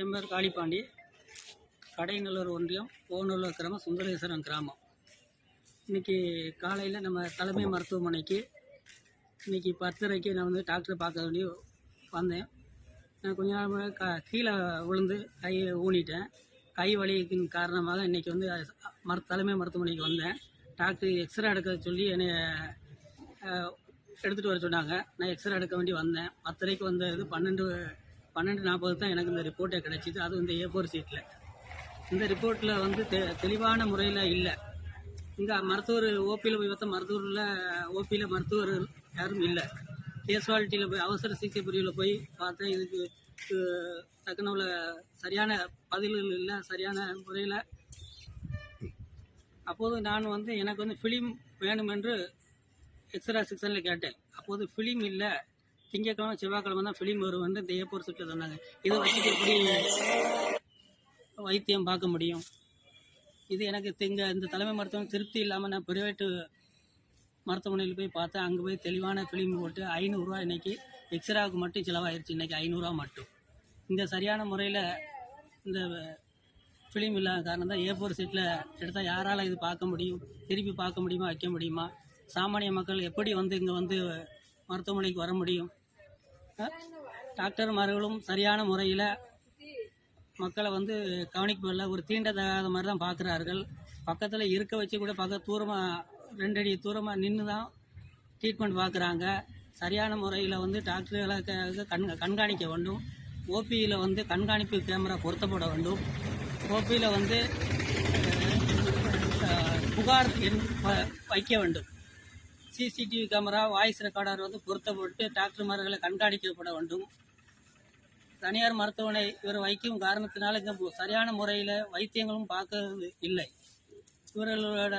என் பேர் காளிப்பாண்டி கடைநல்லூர் ஒன்றியம் ஓநல்லூர் கிராமம் சுந்தரேஸ்வரம் கிராமம். இன்னைக்கு காலையில் நம்ம தலைமை மருத்துவமனைக்கு இன்னைக்கு பத்தரைக்கு நான் வந்து டாக்டரை பார்க்க வேண்டிய வந்தேன். நான் கொஞ்ச நாள் முன்னாடி க கீழே விழுந்து கையை ஊனிட்டேன். கை வலிக்கின் காரணமாக இன்றைக்கி வந்து மரு தலைமை மருத்துவமனைக்கு வந்தேன். டாக்டர் எக்ஸ்ரே எடுக்க சொல்லி என்னை எடுத்துகிட்டு வர சொன்னாங்க. நான் எக்ஸ்ரே எடுக்க வேண்டி வந்தேன். பத்தரைக்கு வந்தது பன்னெண்டு பன்னெண்டு நாற்பது தான் எனக்கு இந்த ரிப்போர்ட்டே கிடைச்சிது. அது இந்த ஏ ஃபோர் சீட்டில் இந்த ரிப்போர்ட்டில் வந்து தெ தெளிவான முறையில் இல்லை. இங்கே மருத்துவர் ஓபியில் போய் பார்த்தா மருத்துவரில் ஓபியில் மருத்துவர் யாரும் இல்லை. கேஸ்வாலிட்டியில் போய் அவசர சிகிச்சை பிரிவில் போய் பார்த்தா இதுக்கு தக்கனவில் உள்ள சரியான பதில்கள் இல்லை சரியான முறையில். அப்போது நான் வந்து எனக்கு வந்து ஃபிலிம் வேணும் என்று எக்ஸ்ரா செக்ஷனில் கேட்டேன். அப்போது ஃபிலிம் இல்லை. திங்கக்கிழமை செவ்வாய்க்கிழமை தான் ஃபிலிம் வரும். வந்து இந்த ஏப்போர் சுட்டு சொன்னாங்க. இதை வச்சுட்டு எப்படி வைத்தியம் பார்க்க முடியும்? இது எனக்கு திங்க இந்த தலைமை மருத்துவம் திருப்தி இல்லாமல் நான் பிரைவேட்டு மருத்துவமனையில் போய் பார்த்தேன். அங்கே போய் தெளிவான ஃபிலிம் போட்டு ஐநூறுரூவா இன்னைக்கு எக்ஸ்ராவுக்கு மட்டும் செலவாயிருச்சு. இன்றைக்கி ஐநூறுரூவா மட்டும். இந்த சரியான முறையில் இந்த ஃபிலிம் இல்லாத காரணம் தான் ஏ ஃபோர் சீட்டில் எடுத்தால் யாரால் இது பார்க்க முடியும்? திருப்பி பார்க்க முடியுமா? வைக்க முடியுமா? சாமானிய மக்கள் எப்படி வந்து இங்கே வந்து மருத்துவமனைக்கு வர முடியும்? டாக்டர்மார்களும் சரியான முறையில் மக்களை வந்து கவனிக்கவில்லை ஒரு தீண்டத்தகாத மாதிரி தான் பார்க்குறார்கள். பக்கத்தில் இருக்க வச்சு கூட பக்க தூரமாக ரெண்டடி தூரமாக நின்று தான் ட்ரீட்மெண்ட் பார்க்குறாங்க. சரியான முறையில் வந்து டாக்டர்களை கண் கண்காணிக்க வேண்டும். ஓபியில் வந்து கண்காணிப்பு கேமரா பொருத்தப்பட வேண்டும். ஓபியில் வந்து புகார் எண் வ- வைக்க வேண்டும். சிசிடிவி கேமரா வாய்ஸ் ரெக்கார்டர் வந்து பொருத்தப்பட்டு டாக்டர்மார்களை கண்காணிக்கப்பட வேண்டும். தனியார் மருத்துவமனை இவர் வைக்கும் காரணத்தினால இங்கே சரியான முறையில் வைத்தியங்களும் பார்க்கறது இல்லை. இவர்களோட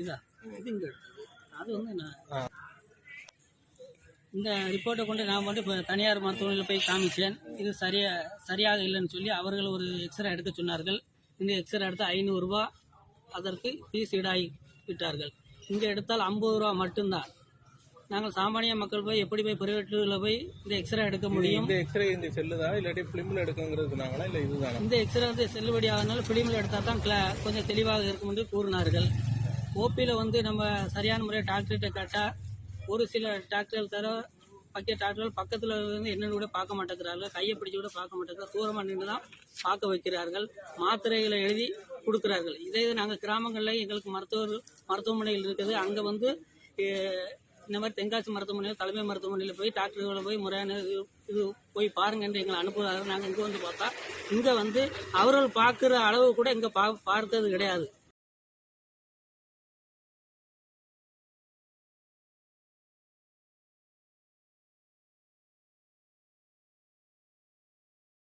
இதா? அது வந்து நான் இந்த ரிப்போர்ட்டை கொண்டு நான் வந்து இப்போ தனியார் மருத்துவமனையில் போய் காமிச்சேன். இது சரியா சரியாக இல்லைன்னு சொல்லி அவர்கள் ஒரு எக்ஸ்ரே எடுக்க சொன்னார்கள். இந்த எக்ஸ்ரே எடுத்து ஐநூறுரூவா அதற்கு ஃபீஸ் ஈடாகி விட்டார்கள் இங்கே எடுத்தால் ஐம்பது ரூபா மட்டும்தான். நாங்கள் சாமானிய மக்கள் போய் எப்படி போய் பிரைவேட்டில் போய் இந்த எக்ஸ்ரே எடுக்க முடியும்? இந்த எக்ஸ்ரே இந்த செல்லுதா? இல்லாட்டி பிலிம்ல எடுக்கங்கிறது சொன்னாங்களா இல்ல இதுதானா? இந்த எக்ஸ்ரே வந்து செல்லுபடி ஆகுனால ஃபிலிமில் எடுத்தால் தான் கிளா கொஞ்சம் தெளிவாக இருக்கும் என்று கூறினார்கள். ஓபியில் வந்து நம்ம சரியான முறையில் டாக்டர்கிட்ட கேட்டால் ஒரு சில டாக்டர்கள் தர பக்கிய டாக்டர்கள் பக்கத்தில் வந்து என்னென்னு கூட பார்க்க மாட்டேங்கிறார்கள். கையை பிடிச்சி கூட பார்க்க மாட்டேங்கிறாங்க தூரமாக நின்று தான் பார்க்க வைக்கிறார்கள். மாத்திரைகளை எழுதி கொடுக்குறார்கள். இதே இது நாங்கள் கிராமங்களில் எங்களுக்கு மருத்துவர் மருத்துவமனைகள் இருக்குது. அங்கே வந்து இந்த மாதிரி தென்காசி மருத்துவமனையில் தலைமை மருத்துவமனையில் போய் டாக்டர்களை போய் முறையான இது இது போய் பாருங்க என்று எங்களை அனுப்புகிறார்கள். நாங்கள் இங்கே வந்து பார்த்தா இங்கே வந்து அவர்கள் பார்க்குற அளவு கூட இங்கே பா பார்த்தது கிடையாது.